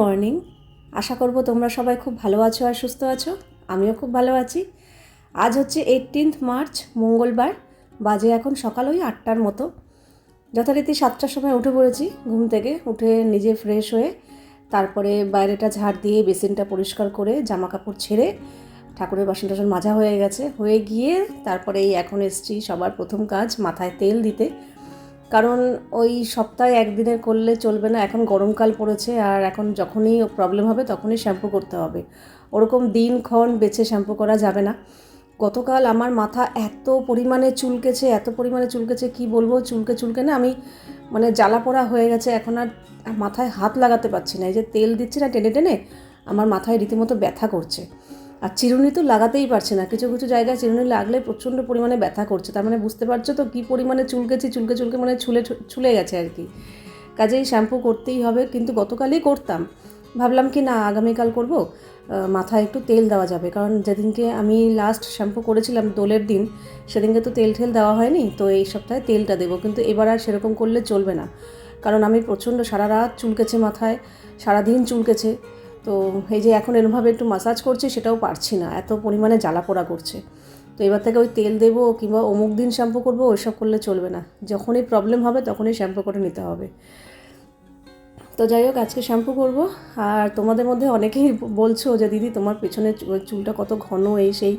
Morning আশা করব তোমরা সবাই খুব ভালো আছো আর সুস্থ আছো। আমিও খুব ভালো আছি। আজ হচ্ছে এইটিনথ মার্চ মঙ্গলবার। বাজে এখন সকাল ওই আটটার মতো। যথারীতি সাতটার সময় উঠে পড়েছি, ঘুম থেকে উঠে নিজে ফ্রেশ হয়ে তারপরে বাইরেটা ঝাড় দিয়ে বেসিনটা পরিষ্কার করে জামা কাপড় ছেড়ে ঠাকুরের বাসন টাসন মাজা হয়ে গেছে। হয়ে গিয়ে তারপরে এই এখন এসছি সবার প্রথম কাজ, মাথায় তেল দিতে। কারণ ওই সপ্তাহে একদিনের করলে চলবে না, এখন গরমকাল পড়েছে আর এখন যখনই প্রবলেম হবে তখনই শ্যাম্পু করতে হবে। ওরকম দিনক্ষণ বেছে শ্যাম্পু করা যাবে না। গতকাল আমার মাথা এত পরিমাণে চুলকেছে, এত পরিমাণে চুলকেছে, কি বলব, চুলকে চুলকে না আমি মানে জ্বালা পোড়া হয়ে গেছে, এখন আর মাথায় হাত লাগাতে পারছি না। এই যে তেল দিচ্ছি না টেনে টেনে, আমার মাথায় রীতিমতো ব্যথা করছে। আর চিরুনি তো লাগাতেই পারছে না। কিছু কিছু জায়গায় চিরুনি লাগলে প্রচণ্ড পরিমাণে ব্যথা করছে। তার মানে বুঝতে পারছ তো কী পরিমাণে চুলকেছি, চুলকে চুলকে মানে ছুলে ছুলে গেছে আর কি। কাজেই শ্যাম্পু করতেই হবে, কিন্তু গতকালই করতাম। ভাবলাম কি না, আগামীকাল করব। মাথায় একটু তেল দেওয়া যাবে, কারণ যেদিনকে আমি লাস্ট শ্যাম্পু করেছিলাম দোলের দিন, সেদিনকে তো তেল ঠেল দেওয়া হয়নি, তো এই সপ্তাহে তেলটা দেবো। কিন্তু এবার আর সেরকম করলে চলবে না। কারণ আমি প্রচণ্ড সারা রাত চুলকেছে মাথায়, সারাদিন চুলকেছে। তো এই যে এখন এরমভাবে একটু মাসাজ করছি, সেটাও পারছি না। এত পরিমাণে জ্বালা পোড়া করছে। তো এবার থেকে ওই তেল দেবো কিংবা অমুক দিন শ্যাম্পু করব, ওইসব করলে চলবে না। যখনই প্রবলেম হবে, তখনই শ্যাম্পু করে নিতে হবে। তো যাই হোক, আজকে শ্যাম্পু করব। আর তোমাদের মধ্যে অনেকেই বলছো যে, দিদি, তোমার পেছনের চুলটা কত ঘন, এই সেই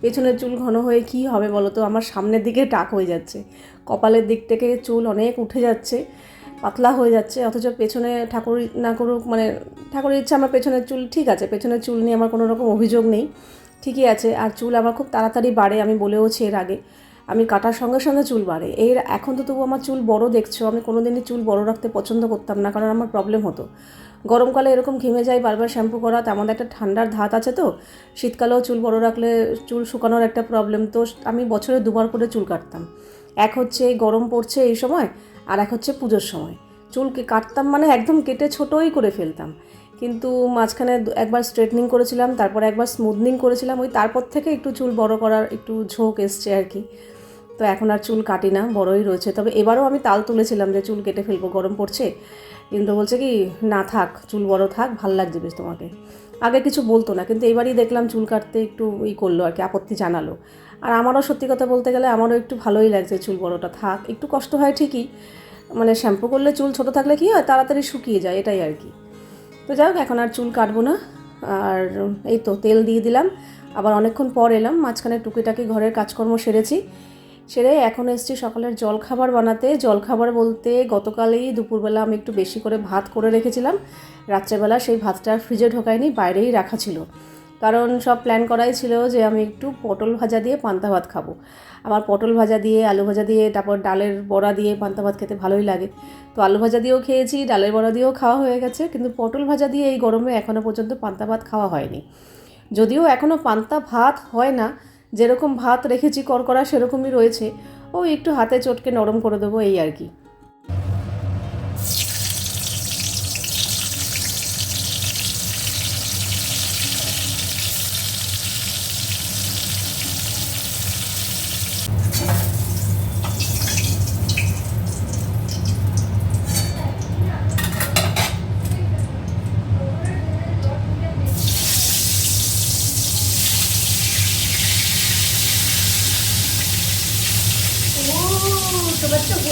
পেছনের চুল ঘন হয়ে কি হবে বলো তো? আমার সামনের দিকে টাক হয়ে যাচ্ছে। কপালের দিক থেকে চুল অনেক উঠে যাচ্ছে। পাতলা হয়ে যাচ্ছে, অথচ পেছনে ঠাকুর না করুক মানে ঠাকুরের ইচ্ছা আমার পেছনের চুল ঠিক আছে, পেছনের চুল নিয়ে আমার কোনো রকম অভিযোগ নেই, ঠিকই আছে। আর চুল আমার খুব তাড়াতাড়ি বাড়ে, আমি বলেওছি এর আগে, আমি কাটার সঙ্গে সঙ্গে চুল বাড়ে। এর এখন তো তবু আমার চুল বড় দেখছ, আমি কোনো দিনই চুল বড় রাখতে পছন্দ করতাম না, কারণ আমার প্রবলেম হতো। গরমকালে এরকম ঘেমে যায় বারবার শ্যাম্পু করা তেমন একটা ঠান্ডার ধাত আছে তো, শীতকালেও চুল বড় রাখলে চুল শুকানোর একটা প্রবলেম তো আমি বছরে দুবার করে চুল কাটতাম। এক হচ্ছে গরম পড়ছে এই সময় আর এক হচ্ছে পুজোর সময়। চুলকে কাটতাম মানে একদম কেটে ছোটোই করে ফেলতাম। কিন্তু মাঝখানে একবার স্ট্রেটনিং করেছিলাম, তারপর একবার স্মুথনিং করেছিলাম, ওই তারপর থেকে একটু চুল বড় করার একটু ঝোঁক এসছে আর কি। তো এখন আর চুল কাটি না, বড়ই রয়েছে। তবে এবারও আমি তাল তুলেছিলাম যে চুল কেটে ফেলব, গরম পড়ছে। কিন্তু বলছে কি, না থাক, চুল বড় থাক, ভালো লাগছে বেশ তোমাকে। আগে কিছু বলতো না, কিন্তু এবারই দেখলাম চুল কাটতে একটু ই করল আর কি, আপত্তি জানালো। আর আমারও সত্যি কথা বলতে গেলে আমারও একটু ভালোই লাগছে চুল বড়টা। থাক, একটু কষ্ট হয় ঠিকই মানে শ্যাম্পু করলে চুল ছোটো থাকলে কী হয়, তাড়াতাড়ি শুকিয়ে যায়, এটাই আর কি। তো যাই এখন আর চুল কাটবো না, আর এই তো তেল দিয়ে দিলাম, আবার অনেকক্ষণ পর এলাম, মাঝখানে টুকিটাকি ঘরের কাজকর্ম সেরেছি, সেরে এখন এসছি সকালের জলখাবার বানাতে। জলখাবার বলতে গতকালেই দুপুরবেলা আমি একটু বেশি করে ভাত করে রেখেছিলাম, রাত্রেবেলা সেই ভাতটা ফ্রিজে ঢোকায়নি, বাইরেই রাখা ছিল। কারণ সব প্ল্যান করাই ছিল যে আমি একটু পটল ভাজা দিয়ে পান্তা ভাত খাব। আমার পটল ভাজা দিয়ে, আলু ভাজা দিয়ে, তারপর ডালের বড়া দিয়ে পান্তা ভাত খেতে ভালোই লাগে। তো আলু ভাজা দিয়েও খেয়েছি, ডালের বড়া দিয়েও খাওয়া হয়ে গেছে, কিন্তু পটল ভাজা দিয়ে এই গরমে এখনও পর্যন্ত পান্তা ভাত খাওয়া হয়নি। যদিও এখনও পান্তা ভাত হয় না, যেরকম ভাত রেখেছি, করকরা সেরকমই রয়েছে, ও একটু হাতে চটকে নরম করে দেবো এই আর কি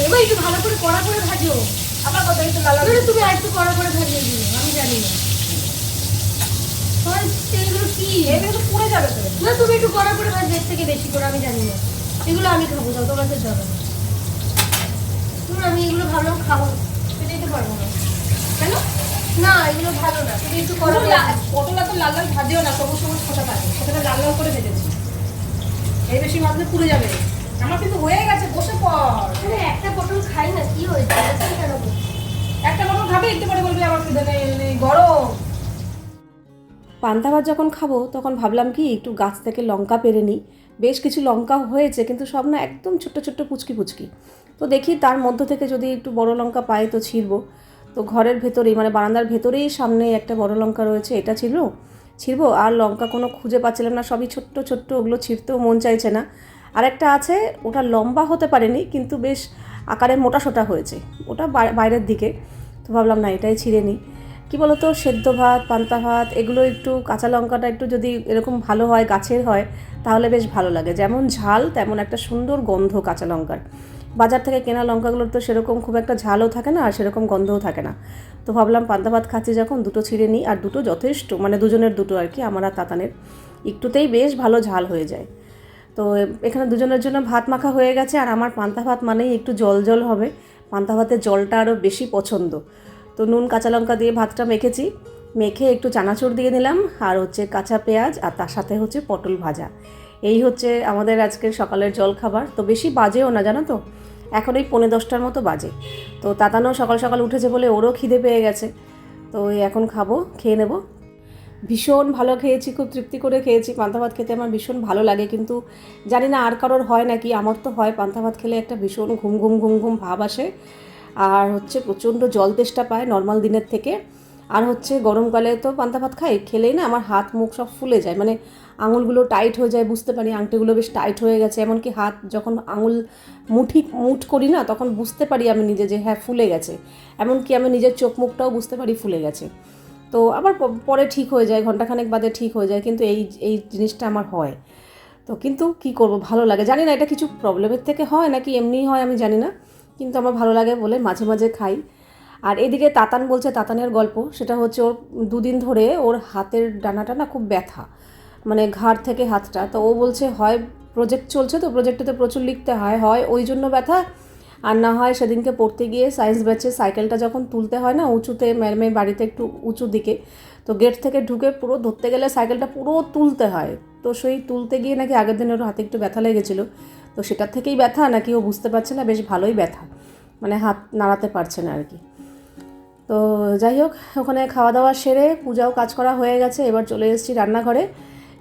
এবার একটু ভালো করে কড়া করে ভাজো আমার কথা একটু লালা তাহলে তুমি আর একটু কড়া করে ভাজিয়ে দিও আমি জানি না তোমার এগুলো কি এগুলো তো পুড়ে যাবে তো না তুমি একটু কড়া করে ভাজবে এর থেকে বেশি করে আমি জানি না এগুলো আমি খাব যাও তোমার খেতে হবে না। শুনুন, আমি এগুলো ভালো খাব। খেতে দিতে পারব না। কেন? না এগুলো ভালো না। তুমি একটু কড়া করে তো লাল লাল ভাজিও না সবুজ সবুজ খোসা থাকে সেখানে লাল লাল করে ভেজেছি। এই বেশি ভাজলে পুড়ে যাবে। আমার কিন্তু হয়ে গেছে বসে একটা পটল খাই না কি হয়েছে? কেন একটা পটল খাবে একটু পরে বলবি আমার খিদে নেই নেই, গরম। পান্তা ভাত যখন খাব তখন ভাবলাম কি একটু গাছ থেকে লঙ্কা পেরে নিই। বেশ কিছু লঙ্কা হয়েছে, কিন্তু সব না একদম ছোট্ট ছোট্ট পুচকি পুচকি। তো দেখি তার মধ্য থেকে যদি একটু বড় লঙ্কা পাই তো ছিঁড়বো। তো ঘরের ভেতরেই মানে বারান্দার ভেতরেই সামনে একটা বড় লঙ্কা রয়েছে, এটা ছিল ছিঁড়বো? আর লঙ্কা কোনো খুঁজে পাচ্ছিলাম না, সবই ছোট্ট ছোট্ট, ওগুলো ছিঁড়তেও মন চাইছে না। আর একটা আছে, ওটা লম্বা হতে পারেনি, কিন্তু বেশ আকারে মোটা সোটা হয়েছে, ওটা বাইরের দিকে। তো ভাবলাম না, এটাই ছিঁড়ে নিই। কি বলতো, সেদ্ধ ভাত, পান্তা ভাত, এগুলো একটু কাঁচা লঙ্কাটা একটু যদি এরকম ভালো হয়, গাছের হয়, তাহলে বেশ ভালো লাগে। যেমন ঝাল, তেমন একটা সুন্দর গন্ধ কাঁচা লঙ্কার। বাজার থেকে কেনা লঙ্কাগুলোর তো সেরকম খুব একটা ঝালও থাকে না, আর সেরকম গন্ধও থাকে না। তো ভাবলাম পান্তা ভাত খাচ্ছি যখন, দুটো ছিঁড়ে নিই, আর দুটো যথেষ্ট মানে দুজনের দুটো আর কি, আমার আর তাতানের। একটুতেই বেশ ভালো ঝাল হয়ে যায়। তো এখানে দুজনের জন্য ভাত মাখা হয়ে গেছে, আর আমার পান্তা ভাত মানেই একটু জল জল হবে। পান্তা ভাতের জলটা আরও বেশি পছন্দ। তো নুন, কাঁচা লঙ্কা দিয়ে ভাতটা মেখেছি। মেখে একটু চানাচুর দিয়ে নিলাম, আর হচ্ছে কাঁচা পেঁয়াজ, আর তার সাথে হচ্ছে পটল ভাজা। এই হচ্ছে আমাদের আজকের সকালের জল খাবার তো বেশি বাজেও না, জানো তো? এখন ওই পৌনে দশটার মতো বাজে। তো তাতানো সকাল সকাল উঠেছে বলে ওরও খিদে পেয়ে গেছে। তো এখন খাব, খেয়ে নেব। ভীষণ ভালো খেয়েছি, খুব তৃপ্তি করে খেয়েছি। পান্তা ভাত খেতে আমার ভীষণ ভালো লাগে, কিন্তু জানি না আর কারোর হয় নাকি। আমার তো হয়, পান্তা ভাত খেলে একটা ভীষণ ঘুম ঘুম ঘুম ঘুম ভাব আসে। আর হচ্ছে প্রচণ্ড জল তেষ্টা পায় নর্মাল দিনের থেকে। আর হচ্ছে গরমকালে তো পান্তা ভাত খাই, খেলেই না আমার হাত মুখ সব ফুলে যায়। মানে আঙুলগুলো টাইট হয়ে যায়, বুঝতে পারি আংটিগুলো বেশ টাইট হয়ে গেছে। এমনকি হাত যখন আঙুল মুঠি মুঠ করি না, তখন বুঝতে পারি আমি নিজে যে হ্যাঁ ফুলে গেছে। এমনকি আমি নিজের চোখ মুখটাও বুঝতে পারি ফুলে গেছে। তো আবার পরে ঠিক হয়ে যায় ঘন্টাখানেক বাদে ঠিক হয়ে যায়, কিন্তু এই এই জিনিসটা আমার হয়। তো কিন্তু কি করব, ভালো লাগে। জানি না এটা কিছু প্রবলেমের থেকে হয় নাকি এমনিই হয় আমি জানি না। কিন্তু আমার ভালো লাগে বলে মাঝে মাঝে খাই। আর এদিকে তাতান বলছে তাতানের গল্প, সেটা হচ্ছে ওর দুদিন ধরে ওর হাতের ডানাটা না খুব ব্যথা মানে ঘাড় থেকে হাতটা। তো ও বলছে, হয় প্রজেক্ট চলছে তো প্রজেক্টেতে প্রচুর লিখতে হয় হয় ওই জন্য ব্যথা, আর না হয় সেদিনকে পড়তে গিয়ে সায়েন্স ব্যাচে সাইকেলটা যখন তুলতে হয় না, উঁচুতে ম্যাডামের বাড়িতে একটু উঁচু দিকে, তো গেট থেকে ঢুকে পুরো ধরতে গেলে সাইকেলটা পুরো তুলতে হয়। তো সেই তুলতে গিয়ে নাকি আগের দিন ওর হাতে একটু ব্যথা লেগেছিলো। তো সেটার থেকেই ব্যথা নাকি ও বুঝতে পারছে না, বেশ ভালোই ব্যথা। মানে হাত নাড়াতে পারছে না আর কি। তো যাই হোক, ওখানে খাওয়া দাওয়া সেরে পূজাও কাজ করা হয়ে গেছে, এবার চলে এসেছি রান্নাঘরে।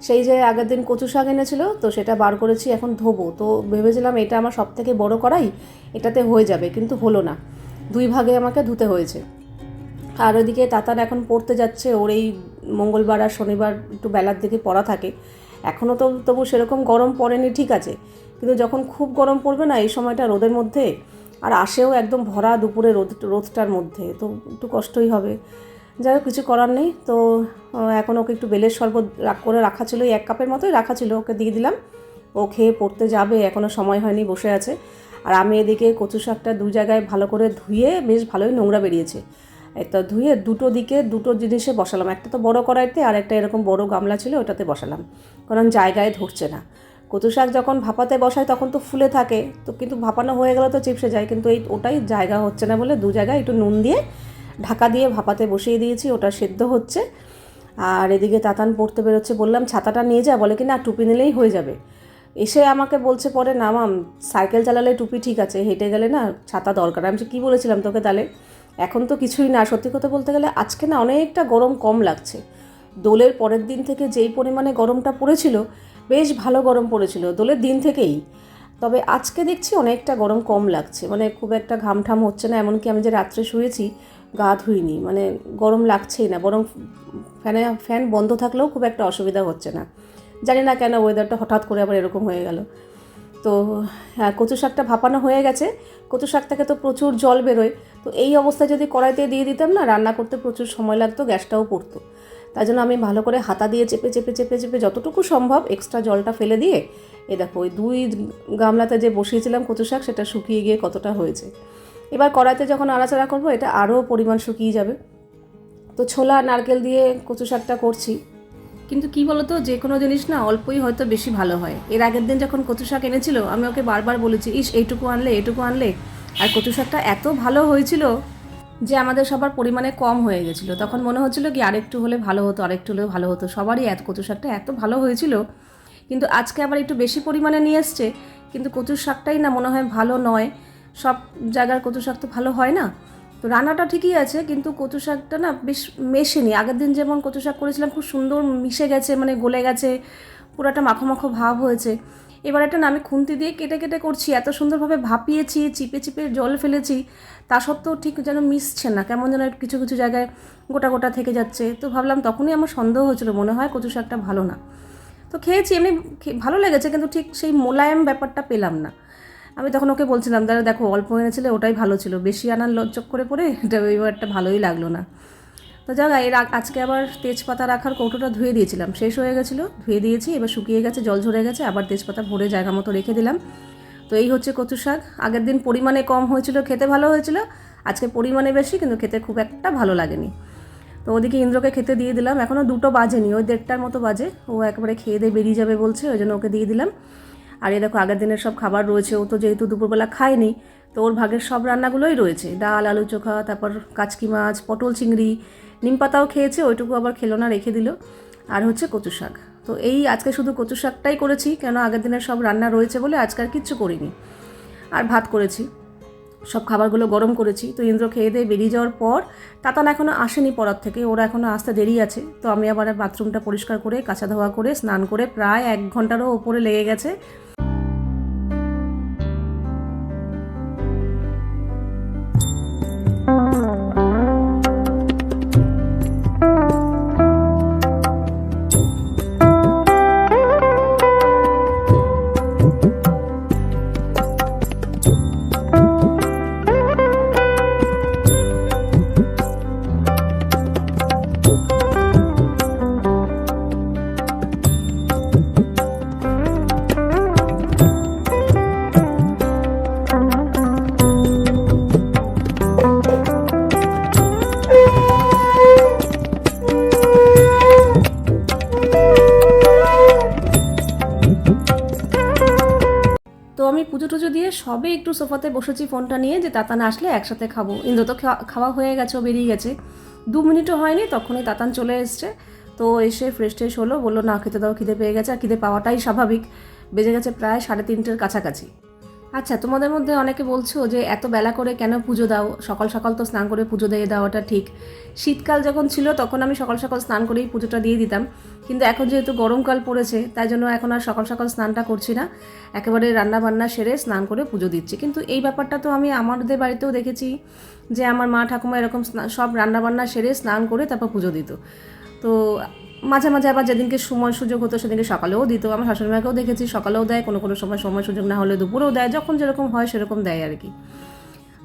সেই যে আগের দিন কচু শাক এনেছিল, তো সেটা বার করেছি, এখন ধোবো। তো ভেবেছিলাম এটা আমার সব থেকে বড়ো করাই, এটাতে হয়ে যাবে, কিন্তু হলো না। দুই ভাগে আমাকে ধুতে হয়েছে। আর ওইদিকে তাতার এখন পড়তে যাচ্ছে, ওর এই মঙ্গলবার আর শনিবার একটু বেলার দিকে পড়া থাকে। এখনও তো তবু সেরকম গরম পড়েনি, ঠিক আছে। কিন্তু যখন খুব গরম পড়বে না, এই সময়টা রোদের মধ্যে, আর আসেও একদম ভরা দুপুরে রোদ, রোদটার মধ্যে, তো একটু কষ্টই হবে। যাই হোক, কিছু করার নেই, তো এখন ওকে একটু বেলের শরবত করে রাখা ছিল এক কাপের মতোই রাখা ছিল, ওকে দিয়ে দিলাম। ও খেয়ে পড়তে যাবে এখনও সময় হয়নি, বসে আছে। আর আমি এদিকে কচু শাকটা দু জায়গায় ভালো করে ধুয়ে বেশ ভালোই নোংরা বেরিয়েছে। একটা ধুয়ে দুটো দিকে দুটো জিনিসে বসালাম, একটা তো বড় কড়াইতে আর একটা এরকম বড় গামলা ছিল, ওটাতে বসালাম। কারণ জায়গায় ধরছে না। কচু শাক যখন ভাপাতে বসায় তখন তো ফুলে থাকে, তো কিন্তু ভাপানো হয়ে গেলে তো চিপসে যায়, কিন্তু এই ওটাই জায়গা হচ্ছে না বলে দু জায়গায় একটু নুন দিয়ে ঢাকা দিয়ে ভাপাতে বসিয়ে দিয়েছি, ওটা সেদ্ধ হচ্ছে। আর এদিকে তাতান পড়তে বেরোচ্ছে, বললাম, ছাতাটা নিয়ে যা। বলে কি, না, টুপি নিলেই হয়ে যাবে। এসে আমাকে বলছে পরে, না মাম সাইকেল চালালে টুপি ঠিক আছে, হেঁটে গেলে না ছাতা দরকার। আমি কী বলেছিলাম তোকে তাহলে? এখন তো কিছুই না, সত্যি কথা বলতে গেলে আজকে না অনেকটা গরম কম লাগছে। দোলের পরের দিন থেকে যেই পরিমাণে গরমটা পড়েছিল বেশ ভালো গরম পড়েছিল দোলের দিন থেকেই। তবে আজকে দেখছি অনেকটা গরম কম লাগছে। মানে খুব একটা ঘাম ঠাম হচ্ছে না, এমনকি আমি যে রাত্রে শুয়েছি গা ধুইনি। মানে গরম লাগছেই না, বরং ফ্যানে, ফ্যান বন্ধ থাকলেও খুব একটা অসুবিধা হচ্ছে না। জানি না কেন ওয়েদারটা হঠাৎ করে আবার এরকম হয়ে গেল। তো হ্যাঁ কচু শাকটা ভাপানো হয়ে গেছে। কচু শাক থেকে তো প্রচুর জল বেরোয়। তো এই অবস্থায় যদি কড়াইতে দিয়ে দিতাম না, রান্না করতে প্রচুর সময় লাগতো, গ্যাসটাও পড়তো। তাই জন্য আমি ভালো করে হাতা দিয়ে চেপে চেপে চেপে চেপে যতটুকু সম্ভব এক্সট্রা জলটা ফেলে দিয়ে এ দেখো, ওই দুই গামলাতে যে বসিয়েছিলাম কচু শাক সেটা শুকিয়ে গিয়ে কতটা হয়েছে। এবার কড়াইতে যখন নাড়াচাড়া করব, এটা আরও পরিমাণ শুকিয়ে যাবে। তো ছোলা, নারকেল দিয়ে কচু শাকটা করছি। কিন্তু কি বলতো, যে কোনো জিনিস না অল্পই হয়তো বেশি ভালো হয়। এর আগের দিন যখন কচু শাক এনেছিল, আমি ওকে বারবার বলেছি, ইস, এইটুকু আনলে এইটুকু আনলে। আর কচু শাকটা এত ভালো হয়েছিল যে আমাদের সবার পরিমাণে কম হয়ে গেছিল। তখন মনে হচ্ছিল কি আরেকটু হলে ভালো হতো, আরেকটু হলেও ভালো হতো। সবারই এত কচু শাকটা এত ভালো হয়েছিল। কিন্তু আজকে আবার একটু বেশি পরিমাণে নিয়ে এসছে। কিন্তু কচুর শাকটাই না মনে হয় ভালো নয়। সব জায়গার কচু শাক তো ভালো হয় না। তো রান্নাটা ঠিকই আছে, কিন্তু কচু শাকটা না বেশ মেশেনি। আগের দিন যেমন কচু শাক করেছিলাম, খুব সুন্দর মিশে গেছে মানে গলে গেছে পুরোটা মাখো মাখো ভাব হয়েছে। এবার এটা না, আমি খুন্তি দিয়ে কেটে কেটে করছি, এত সুন্দরভাবে ভাপিয়েছি, চিপে চিপে জল ফেলেছি, তা সত্ত্বেও ঠিক যেন মিশছে না, কেমন যেন কিছু কিছু জায়গায় গোটা গোটা থেকে যাচ্ছে। তো ভাবলাম তখনই আমার সন্দেহ হয়েছিল, মনে হয় কচু শাকটা ভালো না। তো খেয়েছি, এমনি ভালো লেগেছে, কিন্তু ঠিক সেই মোলায়েম ব্যাপারটা পেলাম না। আমি তখন ওকে বলছিলাম, দাদা, দেখো, অল্প এনেছিলে, ওটাই ভালো ছিল। বেশি আনার লজ্জক করে পরে এটা এবারটা ভালোই লাগল না। তো যাক, এর আজকে আবার তেজপাতা রাখার কৌটোটা ধুয়ে দিয়েছিলাম। শেষ হয়ে গেছিল, ধুয়ে দিয়েছি, এবার শুকিয়ে গেছে, জল ঝরে গেছে, আবার তেজপাতা ভরে জায়গা মতো রেখে দিলাম। তো এই হচ্ছে কচু শাক। আগের দিন পরিমাণে কম হয়েছিল, খেতে ভালো হয়েছিল, আজকে পরিমাণে বেশি, কিন্তু খেতে খুব একটা ভালো লাগেনি। তো ওদিকে ইন্দ্রকে খেতে দিয়ে দিলাম এখনও দুটো বাজেনি, ওই দেড়টার মতো বাজে। ও একবারে খেয়ে দিয়ে বেরিয়ে যাবে বলছে, ওই জন্য ওকে দিয়ে দিলাম। আর এই দেখো, আগের দিনের সব খাবার রয়েছে, ও তো যেহেতু দুপুরবেলা খায়নি তো ওর ভাগের সব রান্নাগুলোই রয়েছে। ডাল, আলু চোখা, তারপর কাচকি মাছ, পটল চিংড়ি, নিম পাতাও খেয়েছে, ওইটুকু আবার খেলো না, রেখে দিল। আর হচ্ছে কচু শাক। তো এই আজকে শুধু কচু শাকটাই করেছি, কেন আগের দিনের সব রান্না রয়েছে বলে আজকে আর কিচ্ছু করিনি। আর ভাত করেছি। সব খাবারগুলো গরম করেছি। তো ইন্দ্র খেয়ে দিয়ে বেরিয়ে যাওয়ার পর তাতান এখনও আসেনি পড়ার থেকে, ওরা এখনও আসতে দেরি আছে। তো আমি আবার বাথরুমটা পরিষ্কার করে, কাঁচা ধোয়া করে, স্নান করে প্রায় এক ঘন্টারও ওপরে লেগে গেছে। পুজো টুজো দিয়ে সবে একটু সোফাতে বসেছি ফোনটা নিয়ে যে তাতান আসলে একসাথে খাব। ইন্দ্র তো খাওয়া- হয়ে গেছে বেরিয়ে গেছে। দু মিনিটও হয়নি, তখনই তাতান চলে এসছে। তো এসে ফ্রেশ ট্রেশ হলো, বলল, না, খেতে দাও, খিদে পেয়ে গেছে, আর খিদে পাওয়াটাই স্বাভাবিক। বেজে গেছে প্রায় সাড়ে তিনটের কাছাকাছি। আচ্ছা তোমাদের মধ্যে অনেকে বলছো যে এত বেলা করে কেন পুজো দাও? সকাল সকাল তো স্নান করে পুজো দিয়ে দেওয়াটা ঠিক। শীতকাল যখন ছিল, তখন আমি সকাল সকাল স্নান করেই পুজোটা দিয়ে দিতাম। কিন্তু এখন যেহেতু গরমকাল পড়েছে, তাই জন্য এখন আর সকাল সকাল স্নানটা করছি না। একেবারে রান্না বান্না সেরে স্নান করে পুজো দিচ্ছি। কিন্তু এই ব্যাপারটা তো আমি আমাদের বাড়িতেও দেখেছি যে আমার মা ঠাকুমা এরকম সব রান্না বান্না সেরে স্নান করে তারপর পুজো দিত। তো মাঝে মাঝে আবার যেদিনকে সময় সুযোগ হতো সেদিনকে সকালেও দিত। আমার শাশুড়ি মাকেও দেখেছি সকালেও দেয় কোনো কোনো সময় সময় সুযোগ না হলে দুপুরেও দেয় যখন যেরকম হয় সেরকম দেয় আর কি।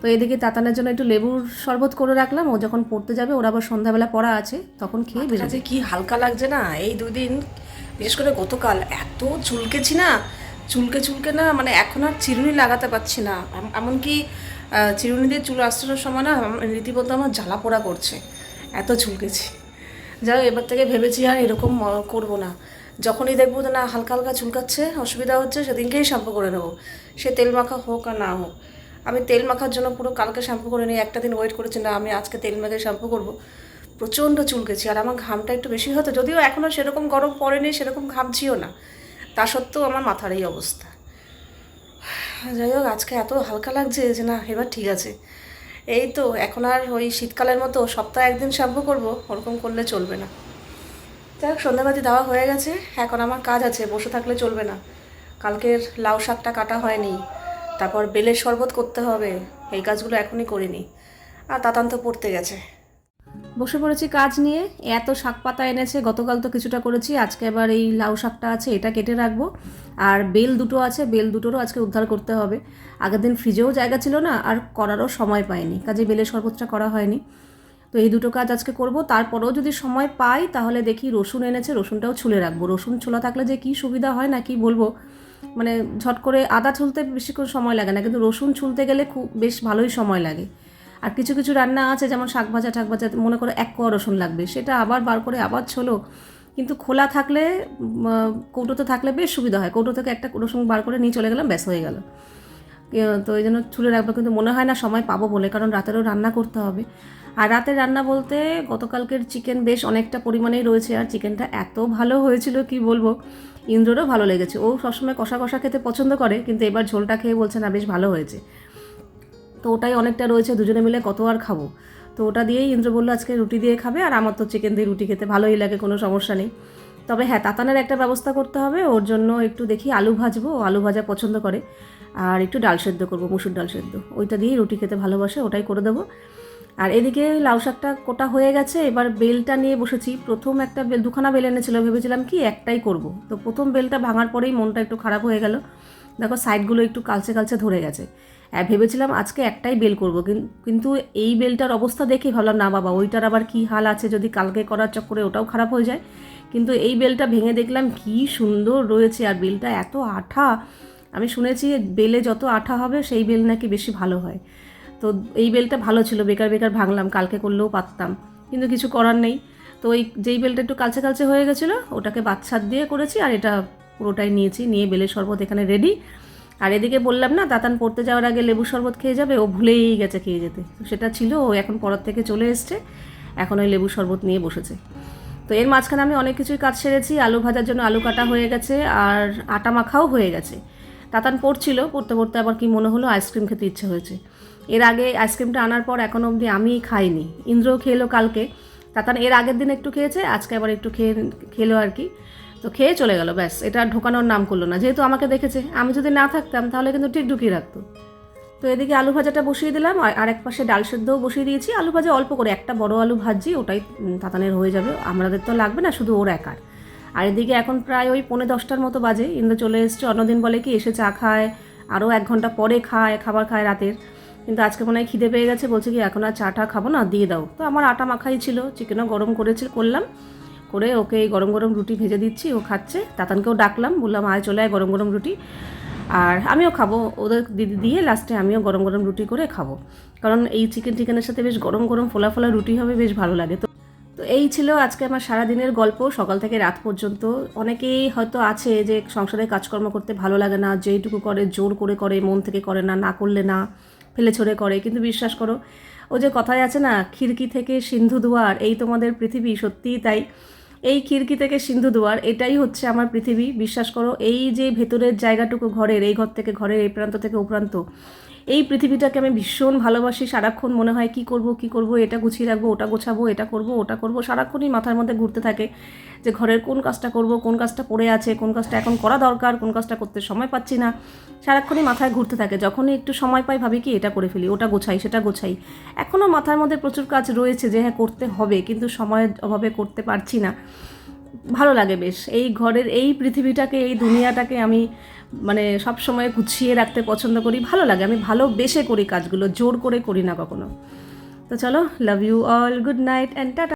তো এদিকে তাতানের জন্য একটু লেবুর শরবত করে রাখলাম ও যখন পড়তে যাবে ওর আবার সন্ধ্যাবেলা পড়া আছে তখন খেয়ে বেরোবে কি হালকা লাগছে না এই দুদিন বিশেষ করে গতকাল এত চুলকেছি না চুলকে চুলকে না মানে এখন আর চিরুনি লাগাতে পারছি না। এম- এমনকি চিরুনি দিয়ে চুল আসানোর সময় না রীতিমতো আমার জ্বালা পোড়া করছে এত চুলকেছি। যাই এবার থেকে ভেবেছি আর এরকম করব না। যখনই দেখব যে না, হালকা হালকা চুলকাচ্ছে, অসুবিধা হচ্ছে, সেদিনকেই শ্যাম্পু করে নেব। সে তেল মাখা হোক আর না হোক। আমি তেল মাখার জন্য পুরো কালকে শ্যাম্পু করে নিই একটা দিন ওয়েট করেছি, না, আমি আজকে তেল মেখে শ্যাম্পু করব। প্রচণ্ড চুলকেছি, আর আমার ঘামটা একটু বেশি হতো যদিও এখনও সেরকম গরম পড়েনি, সেরকম ঘামছিও না। তা সত্ত্বেও আমার মাথার এই অবস্থা। যাই হোক, আজকে এত হালকা লাগছে যে না, এবার ঠিক আছে। এই তো, এখন আর ওই শীতকালের মতো সপ্তাহে একদিন শ্যাম্পু করব, ওরকম করলে চলবে না। যাই হোক, সন্ধ্যাবাতি দেওয়া হয়ে গেছে, এখন আমার কাজ আছে, বসে থাকলে চলবে না। কালকের লাউ শাকটা কাটা হয়নি, তারপর বেলের শরবত করতে হবে, এই কাজগুলো এখনই করিনি। আর তাতান্ত পড়তে গেছে। বসে পড়েছি কাজ নিয়ে, এত শাক পাতা এনেছে, গতকাল তো কিছুটা করেছি, আজকে আবার এই লাউ শাকটা আছে, এটা কেটে রাখব। আর বেল দুটো আছে, বেল দুটোরও আজকে উদ্ধার করতে হবে। আগের দিন ফ্রিজেও জায়গা ছিল না, আর করারও সময় পাইনি, কাজে বেলের শরবতটা করা হয়নি। তো এই দুটো কাজ আজকে করব, তারপরেও যদি সময় পাই, তাহলে দেখি রসুন এনেছে, রসুনটাও ছুলে রাখব। রসুন ছোলা থাকলে যে কি সুবিধা হয় না কি বলব? মানে ঝট করে আদা ছুলতে বেশিক্ষণ সময় লাগে না, কিন্তু রসুন ছুলতে গেলে খুব বেশ ভালোই সময় লাগে। আর কিছু কিছু রান্না আছে, যেমন শাক ভাজা টাক ভাজা, মনে করো এক কোয়া রসুন লাগবে, সেটা আবার বার করে আবার ছোলো। কিন্তু খোলা থাকলে কৌটোতে থাকলে বেশ সুবিধা হয়। কৌটো থেকে একটা রসুন বার করে নিয়ে চলে গেলাম, ব্যাস হয়ে গেল। তো এই জন্য ছুলে রাখব, কিন্তু মনে হয় না সময় পাবো বলে, কারণ রাতেরও রান্না করতে হবে। আর রাতের রান্না বলতে গতকালকের চিকেন বেশ অনেকটা পরিমাণেই রয়েছে, আর চিকেনটা এত ভালো হয়েছিল কি বলব, ইন্দ্ররও ভালো লেগেছে। ও সবসময় কষা কষা খেতে পছন্দ করে, কিন্তু এবার ঝোলটা খেয়ে বলছে, না, বেশ ভালো হয়েছে। তো ওটাই অনেকটা রয়েছে, দুজনে মিলে কত আর খাব। তো ওটা দিয়েই ইন্দ্র বলল আজকে রুটি দিয়ে খাবে আর আমার তো চিকেন দিয়ে রুটি খেতে ভালোই লাগে, কোনো সমস্যা নেই। তবে হ্যাঁ তাতানের একটা ব্যবস্থা করতে হবে, ওর জন্য একটু দেখি আলু ভাজবো আলু ভাজা পছন্দ করে। আর একটু ডাল সেদ্ধ করব, মুসুর ডাল সেদ্ধ। ওইটা দিয়েই রুটি খেতে ভালোবাসে, ওটাই করে দেবো। আর এদিকে লাউ শাকটা কোটা হয়ে গেছে, এবার বেলটা নিয়ে বসেছি। প্রথম একটা বেল, দুখানা বেল এনেছিল, ভেবেছিলাম কি একটাই করব। তো প্রথম বেলটা ভাঙার পরেই মনটা একটু খারাপ হয়ে গেল। দেখো সাইডগুলো একটু কালচে কালচে ধরে গেছে। ভেবেছিলাম আজকে একটাই বেল করব কিন্তু এই বেলটার অবস্থা দেখে ভাবলাম, না বাবা, ওইটার আবার কি হাল আছে? যদি কালকে করার চক্করে ওটাও খারাপ হয়ে যায়? কিন্তু এই বেলটা ভেঙে দেখলাম কি সুন্দর রয়েছে, আর বেলটা এত আঠা। আমি শুনেছি বেলে যত আঠা হবে, সেই বেল নাকি বেশি ভালো হয়। তো এই বেলটা ভালো ছিল, বেকার বেকার ভাঙলাম, কালকে করলেও পারতাম। কিন্তু কিছু করার নেই। তো ওই যেই বেলটা একটু কালচে কালচে হয়ে গেছিল, ওটাকে বাচ্চার দিয়ে করেছি, আর এটা পুরোটাই নিয়েছি, নিয়ে বেলের শরবত এখানে রেডি আর এদিকে বললাম, না দাতান পড়তে যাওয়ার আগে লেবু শরবত খেয়ে যাবে, ও ভুলেই গেছে খেয়ে যেতে। সেটা ছিল, ও এখন পরের থেকে চলে এসছে, এখন ওই লেবু শরবত নিয়ে বসেছে। তো এর মাঝখানে আমি অনেক কিছুই কাজ সেরেছি, আলু ভাজার জন্য আলু কাটা হয়ে গেছে, আর আটা মাখাও হয়ে গেছে। তাতান পড়ছিল, পড়তে পড়তে আবার কি মনে হলো, আইসক্রিম খেতে ইচ্ছে হয়েছে। এর আগে আইসক্রিমটা আনার পর এখনও অবধি আমি খাইনি, ইন্দ্রও খেলো কালকে। তাতান এর আগের দিন একটু খেয়েছে, আজকে আবার একটু খেয়ে, খেলো আর কি। তো খেয়ে চলে গেল, ব্যাস। এটা ঢোকানোর নাম করল না। যেহেতু আমাকে দেখেছে, আমি যদি না থাকতাম, তাহলে কিন্তু ঠিক ঢুকিয়ে রাখতো। তো এদিকে আলু ভাজাটা বসিয়ে দিলাম, আর আরেক পাশে ডাল সেদ্ধও বসিয়ে দিয়েছি। আলু ভাজা অল্প করে, একটা বড় আলু ভাজি ওটাই তাতানের হয়ে যাবে। আমাদের তো লাগবে না, শুধু ওর একার। আর এদিকে এখন প্রায় ওই পৌনে দশটার মতো বাজে। ইন্দ্র চলে এসছে অন্যদিন বলে কি, এসে চা খায়, আরও এক ঘণ্টা পরে খায়, খাবার খায় রাতের। কিন্তু আজকে মনে হয় খিদে পেয়ে গেছে, বলছে কি, এখন আর চাটা খাব না, দিয়ে দাও। তো আমার আটা মাখাই ছিল, চিকেনও গরম করেছিল করলাম। করে ওকে এই গরম গরম রুটি ভেজে দিচ্ছি, ও খাচ্ছে। তাতানকেও ডাকলাম, বললাম, আয় চলে আয় গরম গরম রুটি। আর আমিও খাব, ওদের দিদি দিয়ে লাস্টে আমিও গরম গরম রুটি করে খাব। কারণ এই চিকেন টিকেনের সাথে বেশ গরম গরম ফোলা ফোলা রুটি হবে, বেশ ভালো লাগে। তো তো এই ছিল আজকে আমার সারা দিনের গল্প, সকাল থেকে রাত পর্যন্ত। অনেকেই হয়তো আছে যে সংসারে কাজকর্ম করতে ভালো লাগে না, যেইটুকু করে জোর করে করে, মন থেকে করে না না করলে না, ফেলে ছড়ে করে। কিন্তু বিশ্বাস করো, ও যে কথায় আছে না, খিড়কি থেকে সিন্ধু দুয়ার এই তোমাদের পৃথিবী সত্যিই তাই। এই খিড়কি থেকে সিন্ধু দুয়ার, এটাই হচ্ছে আমার পৃথিবী। বিশ্বাস করো, এই যে ভেতরের জায়গাটুকু ঘরের, এই ঘর থেকে ঘরের এই প্রান্ত থেকে উপ্রান্ত প্রান্ত এই পৃথিবীটাকে আমি ভীষণ ভালোবাসি। সারাক্ষণ মনে হয় কি করব কি করব, এটা গুছিয়ে রাখব, ওটা গোছাবো, এটা করব, ওটা করব। সারাক্ষণই মাথার মধ্যে ঘুরতে থাকে যে ঘরের কোন কাজটা করব, কোন কাজটা পড়ে আছে, কোন কাজটা এখন করা দরকার, কোন কাজটা করতে সময় পাচ্ছি না। সারাক্ষণই মাথায় ঘুরতে থাকে, যখনই একটু সময় পাই ভাবি কি এটা করে ফেলি, ওটা গোছাই, সেটা গোছাই। এখনও মাথার মধ্যে প্রচুর কাজ রয়েছে যে হ্যাঁ করতে হবে, কিন্তু সময়ের অভাবে করতে পারছি না। ভালো লাগে বেশ। এই ঘরের এই পৃথিবীটাকে, এই দুনিয়াটাকে আমি মানে সব সময় গুছিয়ে রাখতে পছন্দ করি, ভালো লাগে। আমি ভালোবেসে করি কাজগুলো, জোর করে করি না কখনো। তো চলো love you all good night and tata